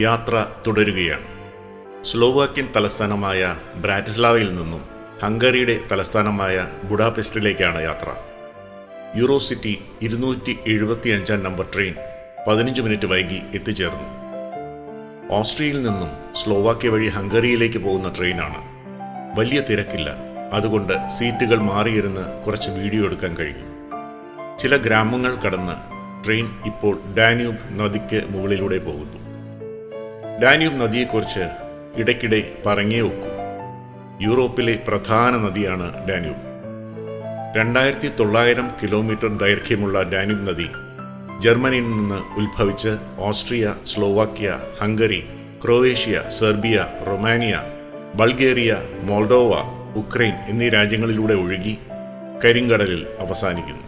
യാത്ര തുടരുകയാണ്. സ്ലോവാക്യൻ തലസ്ഥാനമായ ബ്രാറ്റിസ്ലാവയിൽ നിന്നും ഹംഗറിയുടെ തലസ്ഥാനമായ ബുഡാപെസ്റ്റിലേക്കാണ് യാത്ര. യൂറോ സിറ്റി ഇരുന്നൂറ്റി എഴുപത്തിയഞ്ചാം നമ്പർ ട്രെയിൻ പതിനഞ്ച് മിനിറ്റ് വൈകി എത്തിച്ചേർന്നു. ഓസ്ട്രിയയിൽ നിന്നും സ്ലോവാക്യ വഴി ഹംഗറിയിലേക്ക് പോകുന്ന ട്രെയിനാണ്. വലിയ തിരക്കില്ല. അതുകൊണ്ട് സീറ്റുകൾ മാറിയിരുന്ന് കുറച്ച് വീഡിയോ എടുക്കാൻ കഴിഞ്ഞു ചില ഗ്രാമങ്ങൾ കടന്ന് ട്രെയിൻ ഇപ്പോൾ ഡാന്യൂബ് നദിക്ക് മുകളിലൂടെ പോകുന്നു. ഡാന്യൂബ് നദിയെക്കുറിച്ച് ഇടയ്ക്കിടെ പറഞ്ഞേ ഒക്കൂ. യൂറോപ്പിലെ പ്രധാന നദിയാണ് ഡാന്യൂബ്. രണ്ടായിരത്തി തൊള്ളായിരം കിലോമീറ്റർ ദൈർഘ്യമുള്ള ഡാന്യൂബ് നദി ജർമ്മനിയിൽ നിന്ന് ഉത്ഭവിച്ച് Austria Slovakia Hungary Croatia Serbia Romania Bulgaria Moldova Ukraine എന്നീ രാജ്യങ്ങളിലൂടെ ഒഴുകി കരിങ്കടലിൽ അവസാനിക്കുന്നു.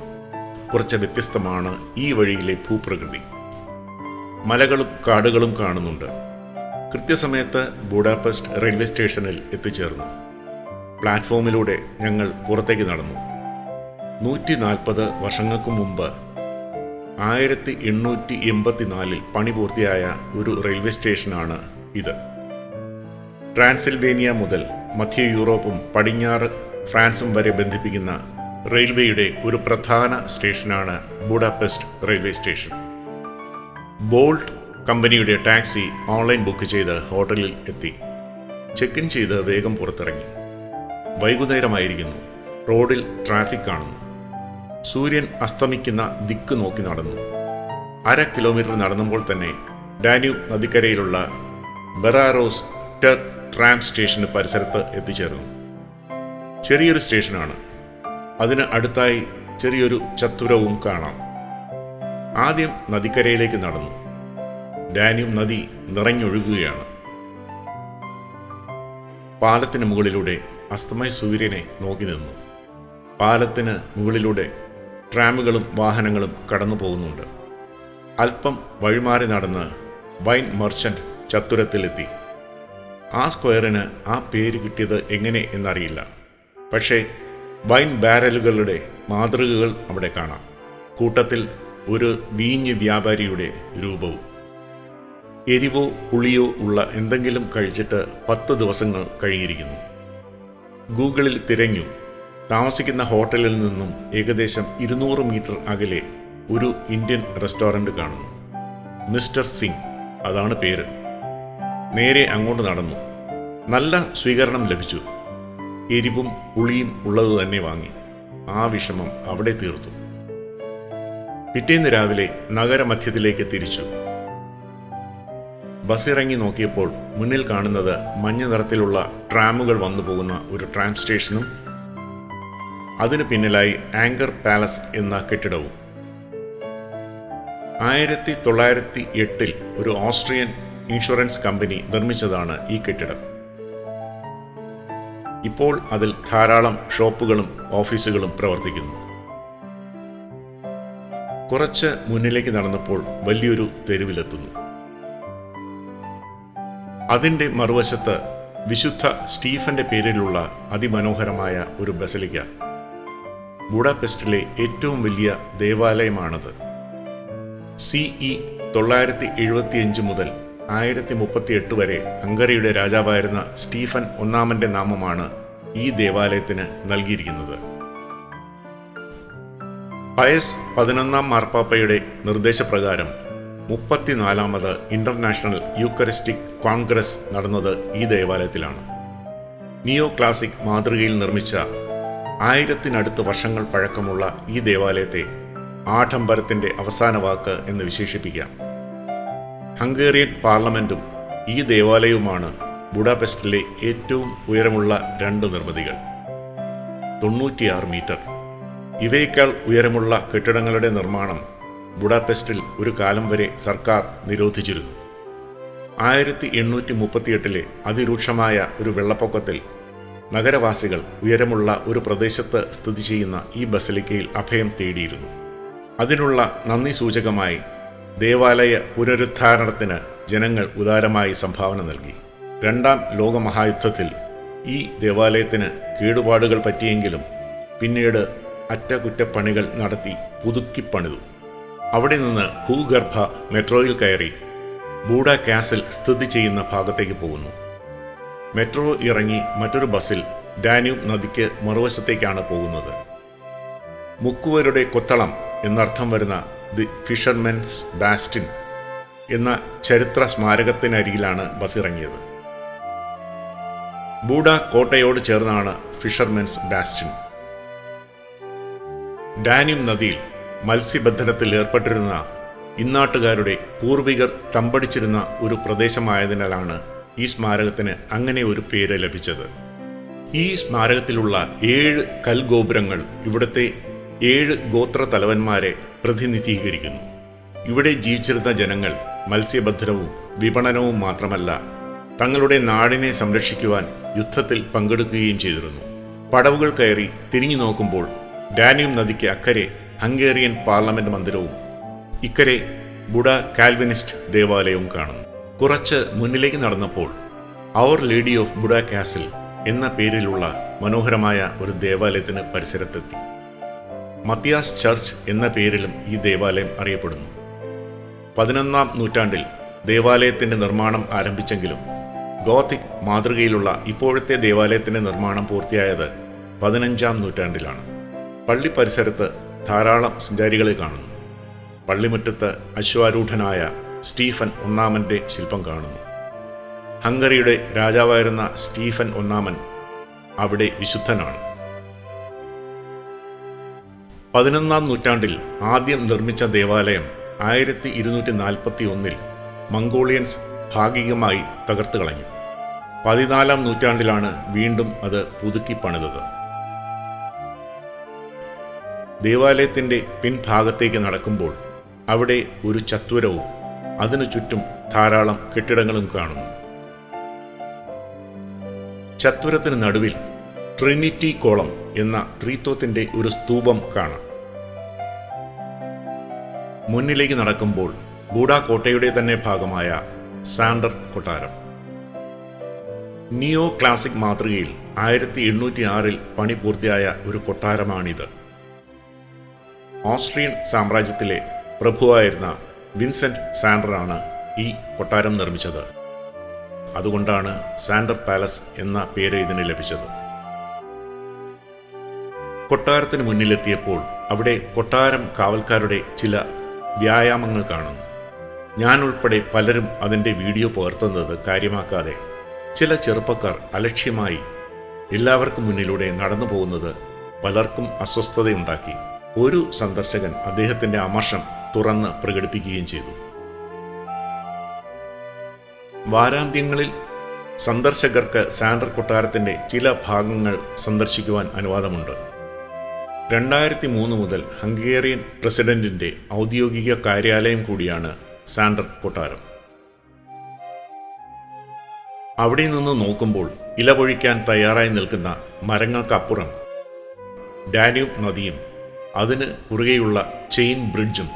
കുറച്ച് വ്യത്യസ്തമാണ് ഈ വഴിയിലെ ഭൂപ്രകൃതി. മലകളും കാടുകളും കാണുന്നുണ്ട്. കൃത്യസമയത്ത് ബൂഡാപെസ്റ്റ് റെയിൽവേ സ്റ്റേഷനിൽ എത്തിച്ചേർന്നു. പ്ലാറ്റ്ഫോമിലൂടെ ഞങ്ങൾ പുറത്തേക്ക് നടന്നു. നൂറ്റി നാൽപ്പത് വർഷങ്ങൾക്ക് മുമ്പ് ആയിരത്തി എണ്ണൂറ്റി എൺപത്തിനാലിൽ പണി പൂർത്തിയായ ഒരു റെയിൽവേ സ്റ്റേഷനാണ് ഇത്. ട്രാൻസിൽവേനിയ മുതൽ മധ്യ യൂറോപ്പും പടിഞ്ഞാറ് ഫ്രാൻസും വരെ ബന്ധിപ്പിക്കുന്ന റെയിൽവേയുടെ ഒരു പ്രധാന സ്റ്റേഷനാണ് ബൂഡാപെസ്റ്റ് റെയിൽവേ സ്റ്റേഷൻ. ബോൾട്ട് കമ്പനിയുടെ ടാക്സി ഓൺലൈൻ ബുക്ക് ചെയ്ത് ഹോട്ടലിൽ എത്തി. ചെക്ക് ഇൻ ചെയ്ത് വേഗം പുറത്തിറങ്ങി. വൈകുന്നേരമായിരിക്കുന്നു. റോഡിൽ ട്രാഫിക് കാണുന്നു. സൂര്യൻ അസ്തമിക്കുന്ന ദിക്ക് നോക്കി നടന്നു. അര കിലോമീറ്റർ നടന്നുമ്പോൾ തന്നെ ഡാന്യൂബ് നദിക്കരയിലുള്ള ബെറാറോസ് ടെർ ട്രാം സ്റ്റേഷന് പരിസരത്ത് എത്തിച്ചേർന്നു. ചെറിയൊരു സ്റ്റേഷനാണ്. അതിന് അടുത്തായി ചെറിയൊരു ചത്തുരവും കാണാം. ആദ്യം നദിക്കരയിലേക്ക് നടന്നു. ഡാന്യൂബ് നദി നിറഞ്ഞൊഴുകുകയാണ്. പാലത്തിന് മുകളിലൂടെ അസ്തമയ സൂര്യനെ നോക്കി നിന്നു. പാലത്തിന് മുകളിലൂടെ ട്രാമുകളും വാഹനങ്ങളും കടന്നു പോകുന്നുണ്ട്. അല്പം വഴിമാറി നടന്ന് വൈൻ മർച്ചന്റ് ചത്തുരത്തിലെത്തി ആ സ്ക്വയറിന് ആ പേര് കിട്ടിയത് എങ്ങനെ എന്നറിയില്ല. പക്ഷേ വൈൻ ബാരലുകളുടെ മാതൃകകൾ അവിടെ കാണാം. കൂട്ടത്തിൽ ഒരു വീഞ്ഞ് വ്യാപാരിയുടെ രൂപവും. എരിവോ പുളിയോ ഉള്ള എന്തെങ്കിലും കഴിച്ചിട്ട് പത്ത് ദിവസങ്ങൾ കഴിഞ്ഞിരിക്കുന്നു ഗൂഗിളിൽ തിരഞ്ഞു. താമസിക്കുന്ന ഹോട്ടലിൽ നിന്നും ഏകദേശം ഇരുന്നൂറ് മീറ്റർ അകലെ ഒരു ഇന്ത്യൻ റെസ്റ്റോറന്റ് കാണുന്നു. മിസ്റ്റർ സിംഗ് അതാണ് പേര്. നേരെ അങ്ങോട്ട് നടന്നു. നല്ല സ്വീകരണം ലഭിച്ചു. എരിവും പുളിയും ഉള്ളത് തന്നെ വാങ്ങി. ആ വിഷമം അവിടെ തീർത്തു. പിറ്റേന്ന് രാവിലെ നഗരമധ്യത്തിലേക്ക് തിരിച്ചു. ബസ്സിറങ്ങി നോക്കിയപ്പോൾ മുന്നിൽ കാണുന്നത് മഞ്ഞ നിറത്തിലുള്ള ട്രാമുകൾ വന്നു പോകുന്ന ഒരു ട്രാം സ്റ്റേഷനും അതിനു പിന്നിലായി ആങ്കർ പാലസ് എന്ന കെട്ടിടവും. ആയിരത്തി തൊള്ളായിരത്തി എട്ടിൽ ഒരു ഓസ്ട്രിയൻ ഇൻഷുറൻസ് കമ്പനി നിർമ്മിച്ചതാണ് ഈ കെട്ടിടം. ഇപ്പോൾ അതിൽ ധാരാളം ഷോപ്പുകളും ഓഫീസുകളും പ്രവർത്തിക്കുന്നു. കുറച്ച് മുന്നിലേക്ക് നടന്നപ്പോൾ വലിയൊരു തെരുവിലെത്തുന്നു. അതിന്റെ മറുവശത്ത് വിശുദ്ധ സ്റ്റീഫന്റെ പേരിലുള്ള അതിമനോഹരമായ ഒരു ബസലിക്ക. ബുഡാപെസ്റ്റിലെ ഏറ്റവും വലിയ ദേവാലയമാണത്. സിഇ തൊള്ളായിരത്തി എഴുപത്തിയഞ്ച് മുതൽ ആയിരത്തി മുപ്പത്തിയെട്ട് വരെ ഹംഗറിയുടെ രാജാവായിരുന്ന സ്റ്റീഫൻ ഒന്നാമന്റെ നാമമാണ് ഈ ദേവാലയത്തിന് നൽകിയിരിക്കുന്നത്. പയസ് പതിനൊന്നാം മാർപ്പാപ്പയുടെ നിർദ്ദേശപ്രകാരം മുപ്പത്തിനാലാമത് ഇന്റർനാഷണൽ യൂക്കറിസ്റ്റിക് കോൺഗ്രസ് നടന്നത് ഈ ദേവാലയത്തിലാണ്. നിയോ ക്ലാസിക് മാതൃകയിൽ നിർമ്മിച്ച ആയിരത്തിനടുത്ത് വർഷങ്ങൾ പഴക്കമുള്ള ഈ ദേവാലയത്തെ ആഡംബരത്തിന്റെ അവസാന വാക്ക് എന്ന് വിശേഷിപ്പിക്കാം. ഹംഗേറിയൻ പാർലമെന്റും ഈ ദേവാലയവുമാണ് ബുഡാപെസ്റ്റിലെ ഏറ്റവും ഉയരമുള്ള രണ്ട് നിർമ്മിതികൾ. തൊണ്ണൂറ്റിയാറ് മീറ്റർ. ഇവയേക്കാൾ ഉയരമുള്ള കെട്ടിടങ്ങളുടെ നിർമ്മാണം ബുഡാപെസ്റ്റിൽ ഒരു കാലം വരെ സർക്കാർ നിരോധിച്ചിരുന്നു. ആയിരത്തി എണ്ണൂറ്റി മുപ്പത്തിയെട്ടിലെ അതിരൂക്ഷമായ ഒരു വെള്ളപ്പൊക്കത്തിൽ നഗരവാസികൾ ഉയരമുള്ള ഒരു പ്രദേശത്ത് സ്ഥിതി ചെയ്യുന്ന ഈ ബസലിക്കയിൽ അഭയം തേടിയിരുന്നു. അതിനുള്ള നന്ദി സൂചകമായി ദേവാലയ പുനരുദ്ധാരണത്തിന് ജനങ്ങൾ ഉദാരമായി സംഭാവന നൽകി. രണ്ടാം ലോകമഹായുദ്ധത്തിൽ ഈ ദേവാലയത്തിന് കേടുപാടുകൾ പറ്റിയെങ്കിലും പിന്നീട് അറ്റകുറ്റപ്പണികൾ നടത്തി പുതുക്കിപ്പണിതു. അവിടെ നിന്ന് ഭൂഗർഭ മെട്രോയിൽ കയറി ബൂഡ കാസിൽ സ്ഥിതി ചെയ്യുന്ന ഭാഗത്തേക്ക് പോകുന്നു. മെട്രോ ഇറങ്ങി മറ്റൊരു ബസ്സിൽ ഡാന്യൂബ് നദിക്ക് മറുവശത്തേക്കാണ് പോകുന്നത്. മുക്കുവരുടെ കൊത്തളം എന്നർത്ഥം വരുന്ന ദി ഫിഷർമെൻസ് ബാസ്റ്റിൻ എന്ന ചരിത്ര സ്മാരകത്തിനരികിലാണ് ബസ് ഇറങ്ങിയത്. ബൂഡ കോട്ടയോട് ചേർന്നാണ് ഫിഷർമെൻസ് ബാസ്റ്റിൻ. ഡാന്യൂബ് നദിയിൽ മത്സ്യബന്ധനത്തിൽ ഏർപ്പെട്ടിരുന്ന ഇന്നാട്ടുകാരുടെ പൂർവികർ തമ്പടിച്ചിരുന്ന ഒരു പ്രദേശമായതിനാലാണ് ഈ സ്മാരകത്തിന് അങ്ങനെ ഒരു പേര് ലഭിച്ചത്. ഈ സ്മാരകത്തിലുള്ള ഏഴ് കൽഗോപുരങ്ങൾ ഇവിടുത്തെ ഏഴ് ഗോത്ര തലവന്മാരെ പ്രതിനിധീകരിക്കുന്നു. ഇവിടെ ജീവിച്ചിരുന്ന ജനങ്ങൾ മത്സ്യബന്ധനവും വിപണനവും മാത്രമല്ല തങ്ങളുടെ നാടിനെ സംരക്ഷിക്കുവാൻ യുദ്ധത്തിൽ പങ്കെടുക്കുകയും ചെയ്തിരുന്നു. പടവുകൾ കയറി തിരിഞ്ഞു നോക്കുമ്പോൾ ഡാനിയും നദിക്ക് അക്കരെ ഹംഗേറിയൻ പാർലമെന്റ് മന്ദിരവും ഇക്കരെ ബുഡ കാൽവിനിസ്റ്റ് ദേവാലയവും കാണുന്നു. കുറച്ച് മുന്നിലേക്ക് നടന്നപ്പോൾ അവർ ലേഡി ഓഫ് ബുഡ കാസിൽ എന്ന പേരിലുള്ള മനോഹരമായ ഒരു ദേവാലയത്തിന് പരിസരത്തെത്തി. മത്തിയാസ് ചർച്ച് എന്ന പേരിലും ഈ ദേവാലയം അറിയപ്പെടുന്നു. പതിനൊന്നാം നൂറ്റാണ്ടിൽ ദേവാലയത്തിന്റെ നിർമ്മാണം ആരംഭിച്ചെങ്കിലും ഗോത്തിക് മാതൃകയിലുള്ള ഇപ്പോഴത്തെ ദേവാലയത്തിന്റെ നിർമ്മാണം പൂർത്തിയായത് പതിനഞ്ചാം നൂറ്റാണ്ടിലാണ്. പള്ളി പരിസരത്ത് ധാരാളം സഞ്ചാരികളെ കാണുന്നു. പള്ളിമുറ്റത്ത് അശ്വാരൂഢനായ സ്റ്റീഫൻ ഒന്നാമന്റെ ശില്പം കാണുന്നു. ഹംഗറിയുടെ രാജാവായിരുന്ന സ്റ്റീഫൻ ഒന്നാമൻ അവിടെ വിശുദ്ധനാണ്. പതിനൊന്നാം നൂറ്റാണ്ടിൽ ആദ്യം നിർമ്മിച്ച ദേവാലയം ആയിരത്തി ഇരുന്നൂറ്റി നാൽപ്പത്തി ഒന്നിൽ മംഗോളിയൻസ് ഭാഗികമായി തകർത്തു കളഞ്ഞു പതിനാലാം നൂറ്റാണ്ടിലാണ് വീണ്ടും അത് പുതുക്കി പണിതത് ദേവാലയത്തിന്റെ പിൻഭാഗത്തേക്ക് നടക്കുമ്പോൾ അവിടെ ഒരു ചത്വരവും അതിനു ചുറ്റും ധാരാളം കെട്ടിടങ്ങളും കാണുന്നു. ചത്വരത്തിന് നടുവിൽ ട്രിനിറ്റി കോളം എന്ന ത്രിത്വത്തിന്റെ ഒരു സ്തൂപം കാണാം. മുന്നിലേക്ക് നടക്കുമ്പോൾ ഗൂഡ കോട്ടയുടെ തന്നെ ഭാഗമായ സാൻഡർ കൊട്ടാരം. നിയോ ക്ലാസിക് മാതൃകയിൽ ആയിരത്തി എണ്ണൂറ്റി ആറിൽ പണി പൂർത്തിയായ ഒരു കൊട്ടാരമാണിത്. ഓസ്ട്രിയൻ സാമ്രാജ്യത്തിലെ പ്രഭുവായിരുന്ന വിൻസെന്റ് സാൻഡറാണ് ഈ കൊട്ടാരം നിർമ്മിച്ചത്. അതുകൊണ്ടാണ് സാൻഡർ പാലസ് എന്ന പേര് ഇതിന് ലഭിച്ചത്. കൊട്ടാരത്തിന് മുന്നിലെത്തിയപ്പോൾ അവിടെ കൊട്ടാരം കാവൽക്കാരുടെ ചില വ്യായാമങ്ങൾ കാണുന്നു. ഞാൻ ഉൾപ്പെടെ പലരും അതിന്റെ വീഡിയോ പകർത്തുന്നത് കാര്യമാക്കാതെ ചില ചെറുപ്പക്കാർ അലക്ഷ്യമായി എല്ലാവർക്കും മുന്നിലൂടെ നടന്നു പോകുന്നത് പലർക്കും അസ്വസ്ഥതയുണ്ടാക്കി. ഒരു സന്ദർശകൻ അദ്ദേഹത്തിന്റെ അമർഷം തുറന്ന് പ്രകടിപ്പിക്കുകയും ചെയ്തു. വാരാന്ത്യങ്ങളിൽ സന്ദർശകർക്ക് സാൻഡർ കൊട്ടാരത്തിന്റെ ചില ഭാഗങ്ങൾ സന്ദർശിക്കുവാൻ അനുവാദമുണ്ട്. രണ്ടായിരത്തി മൂന്ന് മുതൽ ഹംഗേറിയൻ പ്രസിഡന്റിന്റെ ഔദ്യോഗിക കാര്യാലയം കൂടിയാണ് സാൻഡർ കൊട്ടാരം. അവിടെ നിന്ന് നോക്കുമ്പോൾ ഇലപൊഴിക്കാൻ തയ്യാറായി നിൽക്കുന്ന മരങ്ങൾക്കപ്പുറം ഡാന്യൂബ് നദിയും അതിന് കുറുകെയുള്ള ചെയിൻ ബ്രിഡ്ജും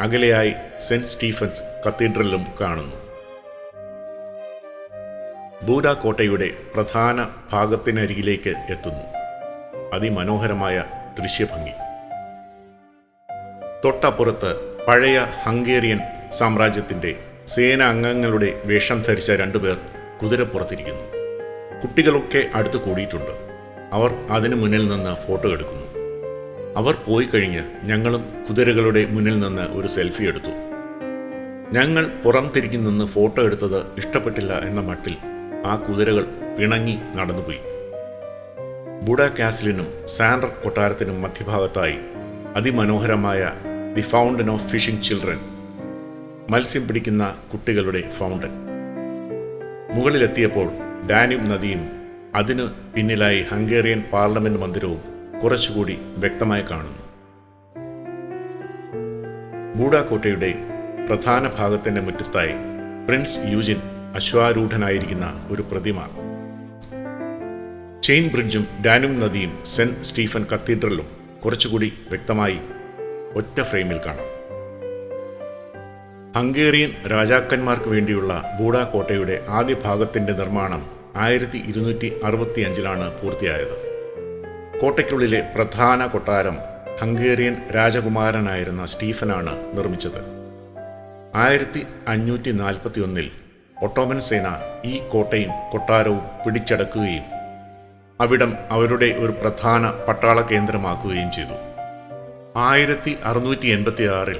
അകലെയായി സെന്റ് സ്റ്റീഫൻസ് കത്തീഡ്രലും കാണുന്നു. ബൂഡ കോട്ടയുടെ പ്രധാന ഭാഗത്തിനരികിലേക്ക് എത്തുന്നു. അതിമനോഹരമായ ദൃശ്യഭംഗി. തൊട്ടപ്പുറത്ത് പഴയ ഹംഗേറിയൻ സാമ്രാജ്യത്തിന്റെ സേന അംഗങ്ങളുടെ വേഷം ധരിച്ച രണ്ടുപേർ കുതിരപ്പുറത്തിരിക്കുന്നു. കുട്ടികളൊക്കെ അടുത്ത് കൂടിയിട്ടുണ്ട്. അവർ അതിനു മുന്നിൽ നിന്ന് ഫോട്ടോ എടുക്കുന്നു. അവർ പോയി കഴിഞ്ഞ് ഞങ്ങളും കുതിരകളുടെ മുന്നിൽ നിന്ന് ഒരു സെൽഫി എടുത്തു. ഞങ്ങൾ പുറം തിരിഞ്ഞു നിന്ന് ഫോട്ടോ എടുത്തത് ഇഷ്ടപ്പെട്ടില്ല എന്ന മട്ടിൽ ആ കുതിരകൾ പിണങ്ങി നടന്നുപോയി. ബുഡ കാസിലിനും സാൻഡർ കൊട്ടാരത്തിനും മധ്യഭാഗത്തായി അതിമനോഹരമായ the fountain of fishing children മത്സ്യം പിടിക്കുന്ന കുട്ടികളുടെ ഫൗണ്ടൻ. മുകളിലെത്തിയപ്പോൾ ഡാന്യൂബ് നദിയും അതിനു പിന്നിലായി ഹംഗേറിയൻ പാർലമെന്റ് മന്ദിരവും കുറച്ചുകൂടി വ്യക്തമായി കാണുന്നു. ബൂഡാക്കോട്ടയുടെ പ്രധാന ഭാഗത്തിന്റെ മുറ്റത്തായി പ്രിൻസ് യൂജിൻ അശ്വാരൂഢനായിരിക്കുന്ന ഒരു പ്രതിമ. ചെയിൻ ബ്രിഡ്ജും ഡാനും നദിയും സെന്റ് സ്റ്റീഫൻ കത്തീഡ്രലും കുറച്ചുകൂടി വ്യക്തമായി ഒറ്റ ഫ്രെയിമിൽ കാണാം. ഹംഗേറിയൻ രാജാക്കന്മാർക്ക് വേണ്ടിയുള്ള ബൂഡാക്കോട്ടയുടെ കോട്ടയുടെ ആദ്യ ഭാഗത്തിന്റെ നിർമ്മാണം ആയിരത്തി ഇരുന്നൂറ്റി അറുപത്തി അഞ്ചിലാണ് പൂർത്തിയായത്. കോട്ടയ്ക്കുള്ളിലെ പ്രധാന കൊട്ടാരം ഹംഗേറിയൻ രാജകുമാരനായിരുന്ന സ്റ്റീഫനാണ് നിർമ്മിച്ചത്. ആയിരത്തി അഞ്ഞൂറ്റി നാൽപ്പത്തി ഒന്നിൽ ഒട്ടോമൻ സേന ഈ കോട്ടയും കൊട്ടാരവും പിടിച്ചടക്കുകയും അവിടം അവരുടെ ഒരു പ്രധാന പട്ടാള കേന്ദ്രമാക്കുകയും ചെയ്തു. ആയിരത്തി അറുന്നൂറ്റി എൺപത്തി ആറിൽ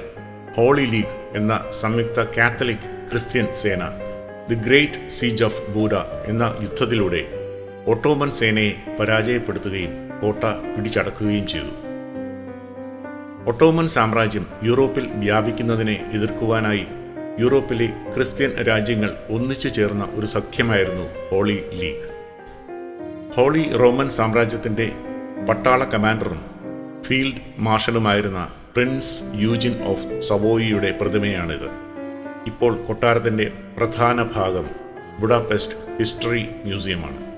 ഹോളി ലീഗ് എന്ന സംയുക്ത കാത്തലിക് ക്രിസ്ത്യൻ സേന the great siege of Buda എന്ന യുദ്ധത്തിലൂടെ ഒട്ടോമൻ സേനയെ പരാജയപ്പെടുത്തുകയും കോട്ട പിടിച്ചടക്കുകയും ചെയ്തു. ഒട്ടോമൻ സാമ്രാജ്യം യൂറോപ്പിൽ വ്യാപിക്കുന്നതിനെ എതിർക്കുവാനായി യൂറോപ്പിലെ ക്രിസ്ത്യൻ രാജ്യങ്ങൾ ഒന്നിച്ചു ചേർന്ന ഒരു സഖ്യമായിരുന്നു ഹോളി ലീഗ്. ഹോളി റോമൻ സാമ്രാജ്യത്തിന്റെ പട്ടാള കമാൻഡറും ഫീൽഡ് മാർഷലുമായിരുന്ന പ്രിൻസ് യൂജിൻ ഓഫ് സവോയിയുടെ പ്രതിമയാണിത്. ഇപ്പോൾ കൊട്ടാരത്തിന്റെ പ്രധാന ഭാഗം ബുഡാപെസ്റ്റ് ഹിസ്റ്ററി മ്യൂസിയമാണ്.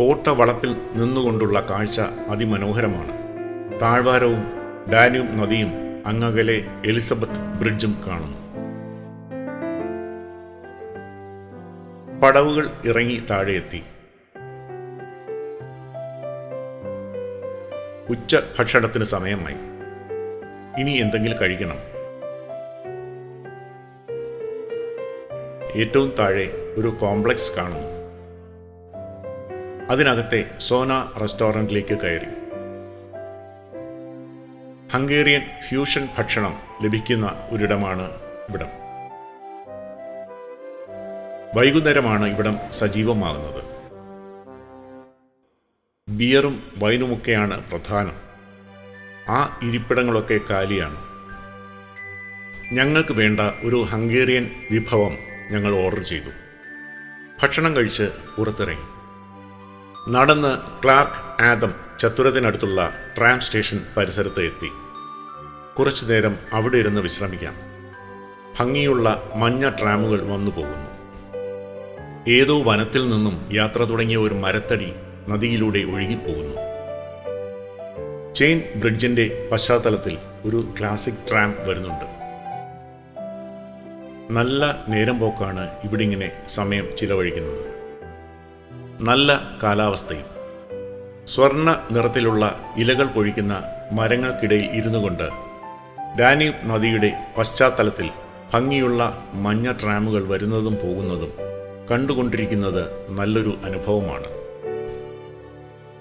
കോട്ട വളപ്പിൽ നിന്നുകൊണ്ടുള്ള കാഴ്ച അതിമനോഹരമാണ്. താഴ്വാരവും ഡാന്യൂബ് നദിയും അങ്ങകലെ എലിസബത്ത് ബ്രിഡ്ജും കാണുന്നു. പടവുകൾ ഇറങ്ങി താഴെയെത്തി. ഉച്ച ഭക്ഷണത്തിന് സമയമായി. ഇനി എന്തെങ്കിലും കഴിക്കണം. ഏറ്റവും താഴെ ഒരു കോംപ്ലക്സ് കാണുന്നു. അതിനകത്തെ സോന റെസ്റ്റോറന്റിലേക്ക് കയറി. ഹംഗേറിയൻ ഫ്യൂഷൻ ഭക്ഷണം ലഭിക്കുന്ന ഒരിടമാണ് ഇവിടം. വൈകുന്നേരമാണ് ഇവിടം സജീവമാകുന്നത്. ബിയറും വൈനുമൊക്കെയാണ് പ്രധാനം. ആ ഇരിപ്പിടങ്ങളൊക്കെ കാലിയാണ്. ഞങ്ങൾക്ക് വേണ്ട ഒരു ഹംഗേറിയൻ വിഭവം ഞങ്ങൾ ഓർഡർ ചെയ്തു. ഭക്ഷണം കഴിച്ച് പുറത്തിറങ്ങി. നടന്ന് ക്ലാർക്ക് ആദം ചത്തുരത്തിനടുത്തുള്ള ട്രാം സ്റ്റേഷൻ പരിസരത്ത് എത്തി. കുറച്ചു നേരം അവിടെ ഇരുന്ന് വിശ്രമിക്കാം. ഭംഗിയുള്ള മഞ്ഞ ട്രാമുകൾ വന്നു പോകുന്നു. ഏതോ വനത്തിൽ നിന്നും യാത്ര തുടങ്ങിയ ഒരു മരത്തടി നദിയിലൂടെ ഒഴുകിപ്പോകുന്നു. ചെയിൻ ബ്രിഡ്ജിന്റെ പശ്ചാത്തലത്തിൽ ഒരു ക്ലാസിക് ട്രാം വരുന്നുണ്ട്. നല്ല നേരം പോക്കാണ് ഇവിടെ ഇങ്ങനെ സമയം ചിലവഴിക്കുന്നത്. നല്ല കാലാവസ്ഥയും. സ്വർണ നിറത്തിലുള്ള ഇലകൾ പൊഴിക്കുന്ന മരങ്ങൾക്കിടയിൽ ഇരുന്നു കൊണ്ട് ഡാന്യൂബ് നദിയുടെ പശ്ചാത്തലത്തിൽ ഭംഗിയുള്ള മഞ്ഞ ട്രാമുകൾ വരുന്നതും പോകുന്നതും കണ്ടുകൊണ്ടിരിക്കുന്നത് നല്ലൊരു അനുഭവമാണ്.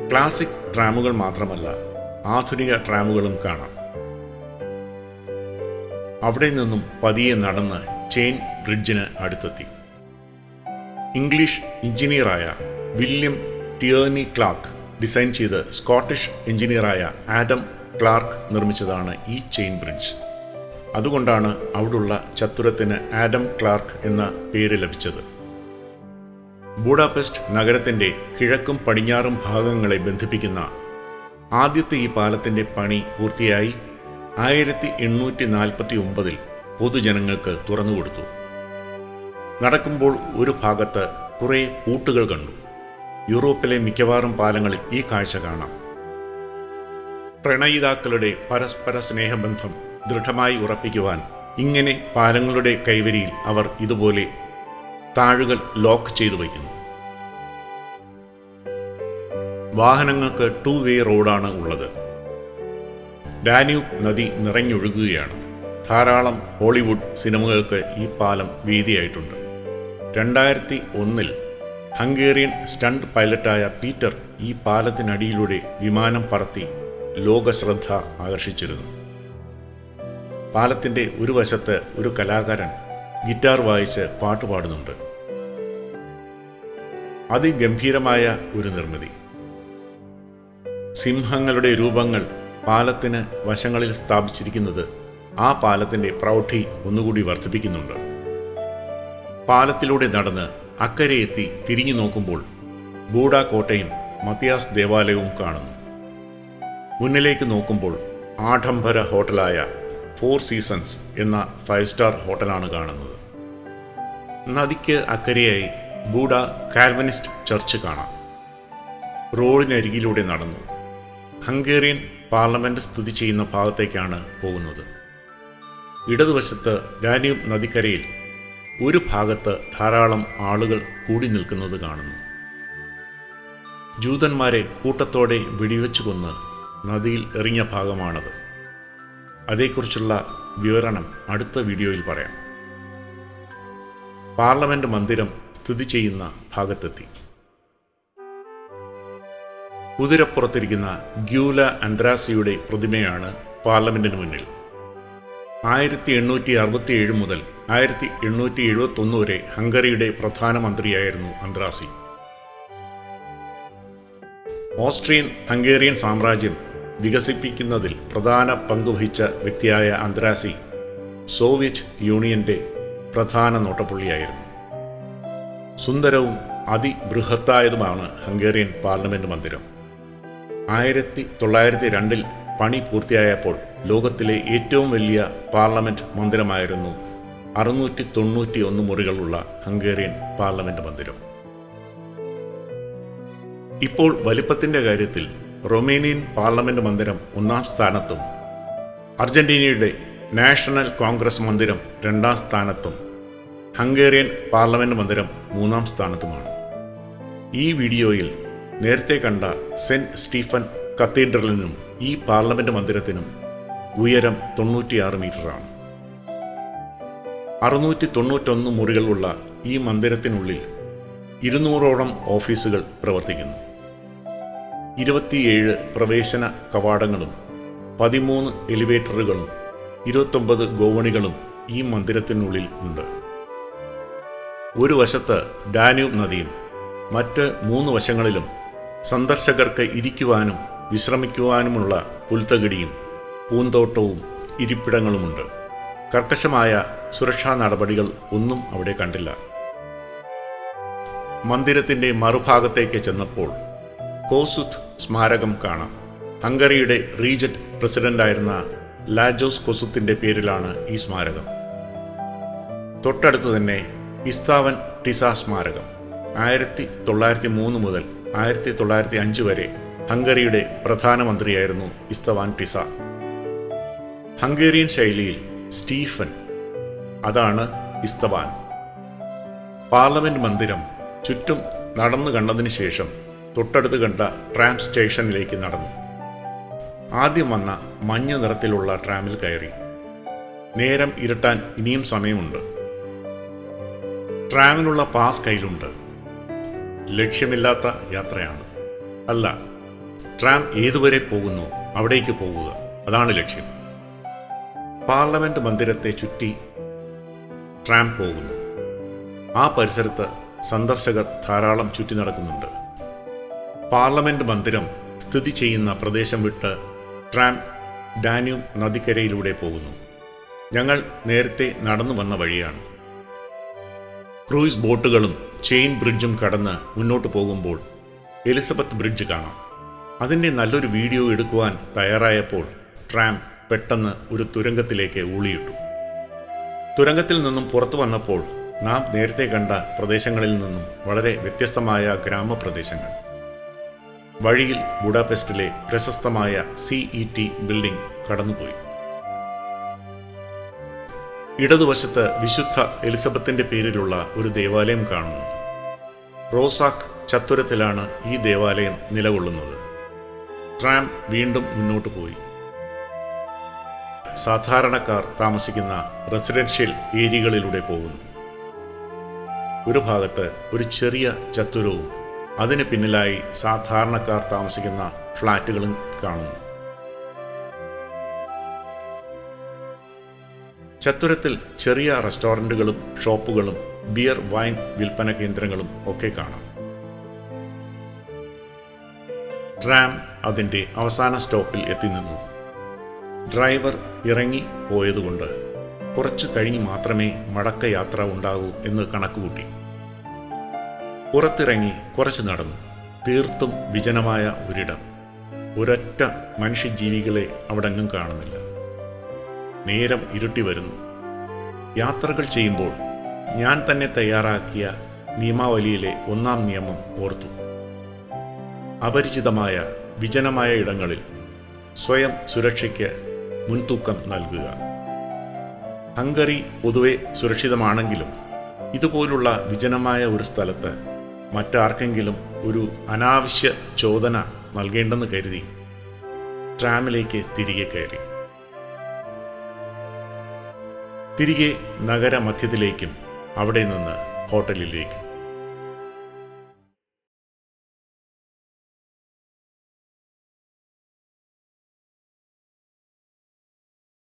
ക്ലാസിക് ട്രാമുകൾ മാത്രമല്ല ആധുനിക ട്രാമുകളും കാണാം. അവിടെ നിന്നും പതിയെ നടന്ന് ചെയിൻ ബ്രിഡ്ജിന് അടുത്തെത്തി. ഇംഗ്ലീഷ് എഞ്ചിനീയറായ വില്യം ടിയേണി ക്ലാർക്ക് ഡിസൈൻ ചെയ്ത് സ്കോട്ടിഷ് എഞ്ചിനീയറായ ആഡം ക്ലാർക്ക് നിർമ്മിച്ചതാണ് ഈ ചെയിൻ ബ്രിഡ്ജ്. അതുകൊണ്ടാണ് അവിടുള്ള ചത്തുരത്തിന് ആഡം ക്ലാർക്ക് എന്ന പേര് ലഭിച്ചത്. ബൂഡാപെസ്റ്റ് നഗരത്തിന്റെ കിഴക്കും പടിഞ്ഞാറും ഭാഗങ്ങളെ ബന്ധിപ്പിക്കുന്ന ആദ്യത്തെ ഈ പാലത്തിന്റെ പണി പൂർത്തിയായി ആയിരത്തി എണ്ണൂറ്റി നാൽപ്പത്തി ഒമ്പതിൽ പൊതുജനങ്ങൾക്ക് തുറന്നുകൊടുത്തു. നടക്കുമ്പോൾ ഒരു ഭാഗത്ത് കുറേ പൂട്ടുകൾ കണ്ടു. യൂറോപ്പിലെ മിക്കവാറും പാലങ്ങളിൽ ഈ കാഴ്ച കാണാം. പ്രണയിതാക്കളുടെ പരസ്പര സ്നേഹബന്ധം ദൃഢമായി ഉറപ്പിക്കുവാൻ ഇങ്ങനെ പാലങ്ങളുടെ കൈവരിയിൽ അവർ ഇതുപോലെ താഴുകൾ ലോക്ക് ചെയ്തു വയ്ക്കുന്നു. വാഹനങ്ങൾക്ക് ടു വേ റോഡാണ് ഉള്ളത്. ഡാന്യൂബ് നദി നിറഞ്ഞൊഴുകുകയാണ്. ധാരാളം ഹോളിവുഡ് സിനിമകൾക്ക് ഈ പാലം വേദിയായിട്ടുണ്ട്. രണ്ടായിരത്തി ഒന്നിൽ ഹംഗേറിയൻ സ്റ്റണ്ട് പൈലറ്റായ പീറ്റർ ഈ പാലത്തിനടിയിലൂടെ വിമാനം പറത്തി ലോകശ്രദ്ധ ആകർഷിച്ചിരുന്നു. പാലത്തിന്റെ ഒരു വശത്ത് ഒരു കലാകാരൻ ഗിറ്റാർ വായിച്ച് പാട്ടുപാടുന്നുണ്ട് അതിഗംഭീരമായ ഒരു നിർമ്മിതി. സിംഹങ്ങളുടെ രൂപങ്ങൾ പാലത്തിന് വശങ്ങളിൽ സ്ഥാപിച്ചിരിക്കുന്നത് ആ പാലത്തിന്റെ പ്രൗഢി ഒന്നുകൂടി വർദ്ധിപ്പിക്കുന്നുണ്ട്. പാലത്തിലൂടെ നടന്ന് അക്കരെ എത്തി തിരിഞ്ഞു നോക്കുമ്പോൾ ബൂഡ കോട്ടയും മത്തിയാസ് ദേവാലയവും കാണുന്നു. മുന്നിലേക്ക് നോക്കുമ്പോൾ ആഡംബര ഹോട്ടലായ ഫോർ സീസൺസ് എന്ന ഫൈവ് സ്റ്റാർ ഹോട്ടലാണ് കാണുന്നത്. നദിക്ക് അക്കരയായി ബൂഡ കാൽവനിസ്റ്റ് ചർച്ച് കാണാം. റോഡിനരികിലൂടെ നടന്നു. ഹംഗേറിയൻ പാർലമെന്റ് സ്ഥിതി ചെയ്യുന്ന ഭാഗത്തേക്കാണ് പോകുന്നത്. ഇടതുവശത്ത് ഡാന്യൂബ് നദിക്കരയിൽ ഒരു ഭാഗത്ത് ധാരാളം ആളുകൾ കൂടി നിൽക്കുന്നത് കാണുന്നു. ജൂതന്മാരെ കൂട്ടത്തോടെ വെടിവെച്ചു കൊന്ന് നദിയിൽ എറിഞ്ഞ ഭാഗമാണത്. അതേക്കുറിച്ചുള്ള വിവരണം അടുത്ത വീഡിയോയിൽ പറയാം. പാർലമെന്റ് മന്ദിരം സ്ഥിതി ചെയ്യുന്ന ഭാഗത്തെത്തി. കുതിരപ്പുറത്തിരിക്കുന്ന ഗ്യൂല അന്ദ്രാസിയുടെ പ്രതിമയാണ് പാർലമെന്റിന് മുന്നിൽ. ആയിരത്തി എണ്ണൂറ്റി അറുപത്തി ഏഴ് മുതൽ ആയിരത്തി എണ്ണൂറ്റി എഴുപത്തി ഒന്ന് വരെ ഹംഗറിയുടെ പ്രധാനമന്ത്രിയായിരുന്നു അന്ത്രാസി. ഓസ്ട്രിയൻ ഹംഗേറിയൻ സാമ്രാജ്യം വികസിപ്പിക്കുന്നതിൽ പ്രധാന പങ്കുവഹിച്ച വ്യക്തിയായ അന്ത്രാസി സോവിയറ്റ് യൂണിയന്റെ പ്രധാന നോട്ടപ്പുള്ളിയായിരുന്നു. സുന്ദരവും അതിബൃഹത്തായതുമാണ് ഹംഗേറിയൻ പാർലമെന്റ് മന്ദിരം. ആയിരത്തി തൊള്ളായിരത്തി രണ്ടിൽ പണി പൂർത്തിയായപ്പോൾ ലോകത്തിലെ ഏറ്റവും വലിയ പാർലമെന്റ് മന്ദിരമായിരുന്നു അറുന്നൂറ്റി തൊണ്ണൂറ്റി ഒന്ന് മുറികളുള്ള ഹംഗേറിയൻ പാർലമെന്റ് മന്ദിരം. ഇപ്പോൾ വലിപ്പത്തിന്റെ കാര്യത്തിൽ റൊമേനിയൻ പാർലമെന്റ് മന്ദിരം ഒന്നാം സ്ഥാനത്തും അർജന്റീനയുടെ നാഷണൽ കോൺഗ്രസ് മന്ദിരം രണ്ടാം സ്ഥാനത്തും ഹംഗേറിയൻ പാർലമെന്റ് മന്ദിരം മൂന്നാം സ്ഥാനത്തുമാണ്. ഈ വീഡിയോയിൽ നേരത്തെ കണ്ട സെന്റ് സ്റ്റീഫൻ കത്തീഡ്രലിനും ഈ പാർലമെന്റ് മന്ദിരത്തിനും ഉയരം തൊണ്ണൂറ്റിയാറ് മീറ്ററാണ്. അറുന്നൂറ്റി തൊണ്ണൂറ്റൊന്ന് മുറികളുള്ള ഈ മന്ദിരത്തിനുള്ളിൽ ഇരുന്നൂറോളം ഓഫീസുകൾ പ്രവർത്തിക്കുന്നു. ഇരുപത്തിയേഴ് പ്രവേശന കവാടങ്ങളും പതിമൂന്ന് എലിവേറ്ററുകളും ഇരുപത്തൊമ്പത് ഗോവണികളും ഈ മന്ദിരത്തിനുള്ളിൽ ഉണ്ട്. ഒരു വശത്ത് ഡാന്യൂബ് നദിയും മറ്റ് മൂന്ന് വശങ്ങളിലും സന്ദർശകർക്ക് ഇരിക്കുവാനും വിശ്രമിക്കുവാനുമുള്ള പുൽത്തകിടിയും പൂന്തോട്ടവും ഇരിപ്പിടങ്ങളുമുണ്ട്. കർക്കശമായ സുരക്ഷാ നടപടികൾ ഒന്നും അവിടെ കണ്ടില്ല. മന്ദിരത്തിന്റെ മറുഭാഗത്തേക്ക് ചെന്നപ്പോൾ കോസുത്ത് സ്മാരകം കാണാം. ഹംഗറിയുടെ റീജന്റ് പ്രസിഡന്റായിരുന്ന ലാജോസ് കൊസുത്തിന്റെ പേരിലാണ് ഈ സ്മാരകം. തൊട്ടടുത്ത് തന്നെ ഇസ്താവൻ ടിസ സ്മാരകം. ആയിരത്തി തൊള്ളായിരത്തി മൂന്ന് മുതൽ ആയിരത്തി തൊള്ളായിരത്തി അഞ്ച് വരെ ഹംഗറിയുടെ പ്രധാനമന്ത്രിയായിരുന്നു ഇസ്തവാൻ ടിസ ഹംഗേറിയൻ ശൈലിയിൽ സ്റ്റീഫൻ അതാണ് ഇസ്തവാൻ. പാർലമെന്റ് മന്ദിരം ചുറ്റും നടന്നു കണ്ടതിന് ശേഷം തൊട്ടടുത്ത് കണ്ട ട്രാം സ്റ്റേഷനിലേക്ക് നടന്നു. ആദ്യം വന്ന മഞ്ഞ നിറത്തിലുള്ള ട്രാമിൽ കയറി. നേരം ഇരട്ടാൻ ഇനിയും സമയമുണ്ട്. ട്രാമിനുള്ള പാസ് കയ്യിലുണ്ട്. ലക്ഷ്യമില്ലാത്ത യാത്രയാണ്. അല്ല ട്രാം ഏതുവരെ പോകുന്നു അവിടേക്ക് പോകുക അതാണ് ലക്ഷ്യം. പാർലമെന്റ് മന്ദിരത്തെ ചുറ്റി ട്രാം പോകുന്നു. ആ പരിസരത്ത് സന്ദർശകർ ധാരാളം ചുറ്റി നടക്കുന്നുണ്ട്. പാർലമെന്റ് മന്ദിരം സ്ഥിതി ചെയ്യുന്ന പ്രദേശം വിട്ട് ട്രാം ഡാന്യൂബ് നദിക്കരയിലൂടെ പോകുന്നു. ഞങ്ങൾ നേരത്തെ നടന്നു വന്ന വഴിയാണ്. ക്രൂയിസ് ബോട്ടുകളും ചെയിൻ ബ്രിഡ്ജും കടന്ന് മുന്നോട്ട് പോകുമ്പോൾ എലിസബത്ത് ബ്രിഡ്ജ് കാണാം. അതിന്റെ നല്ലൊരു വീഡിയോ എടുക്കുവാൻ തയ്യാറായപ്പോൾ ട്രാം പെട്ടെന്ന് ഒരു തുരങ്കത്തിലേക്ക് ഊളിയിട്ടു. തുരങ്കത്തിൽ നിന്നും പുറത്തു വന്നപ്പോൾ നാം നേരത്തെ കണ്ട പ്രദേശങ്ങളിൽ നിന്നും വളരെ വ്യത്യസ്തമായ ഗ്രാമപ്രദേശങ്ങൾ. വഴിയിൽ ബുഡാപെസ്റ്റിലെ പ്രശസ്തമായ സി ഇ ടി ബിൽഡിംഗ് കടന്നുപോയി. ഇടതുവശത്ത് വിശുദ്ധ എലിസബത്തിന്റെ പേരിലുള്ള ഒരു ദേവാലയം കാണുന്നു. റോസാക് ചത്തുരത്തിലാണ് ഈ ദേവാലയം നിലകൊള്ളുന്നത്. ട്രാം വീണ്ടും മുന്നോട്ട് പോയി. സാധാരണക്കാർ താമസിക്കുന്ന റെസിഡൻഷ്യൽ ഏരിയകളിലൂടെ പോകുന്നു. ഒരു ഭാഗത്ത് ഒരു ചെറിയ ചത്തുരവും അതിന് പിന്നിലായി സാധാരണക്കാർ താമസിക്കുന്ന ഫ്ലാറ്റുകളും കാണുന്നു. ചത്തുരത്തിൽ ചെറിയ റെസ്റ്റോറന്റുകളും ഷോപ്പുകളും ബിയർ വൈൻ വിൽപ്പന കേന്ദ്രങ്ങളും ഒക്കെ കാണാം. ട്രാം അതിന്റെ അവസാന സ്റ്റോപ്പിൽ എത്തി നിന്നു. ഡ്രൈവർ ഇറങ്ങി പോയതുകൊണ്ട് കുറച്ച് കഴിഞ്ഞ് മാത്രമേ മടക്കയാത്ര ഉണ്ടാകൂ എന്ന് കണക്കുകൂട്ടി. പുറത്തിറങ്ങി കുറച്ച് നടന്നു. തീർത്തും വിജനമായ ഒരിടം. ഒരൊറ്റ മനുഷ്യജീവികളെ അവിടെങ്ങും കാണുന്നില്ല. നേരം ഇരുട്ടി വരുന്നു. യാത്രകൾ ചെയ്യുമ്പോൾ ഞാൻ തന്നെ തയ്യാറാക്കിയ നിയമാവലിയിലെ ഒന്നാം നിയമം ഓർത്തു. അപരിചിതമായ വിജനമായ ഇടങ്ങളിൽ സ്വയം സുരക്ഷയ്ക്ക് മുൻതൂക്കം നൽകുക. ഹംഗറി പൊതുവെ സുരക്ഷിതമാണെങ്കിലും ഇതുപോലുള്ള വിജനമായ ഒരു സ്ഥലത്ത് മറ്റാർക്കെങ്കിലും ഒരു അനാവശ്യ ചോദന നൽകേണ്ടെന്ന് കരുതി ട്രാമിലേക്ക് തിരികെ കയറി. തിരികെ നഗരമധ്യത്തിലേക്കും അവിടെ നിന്ന് ഹോട്ടലിലേക്കും.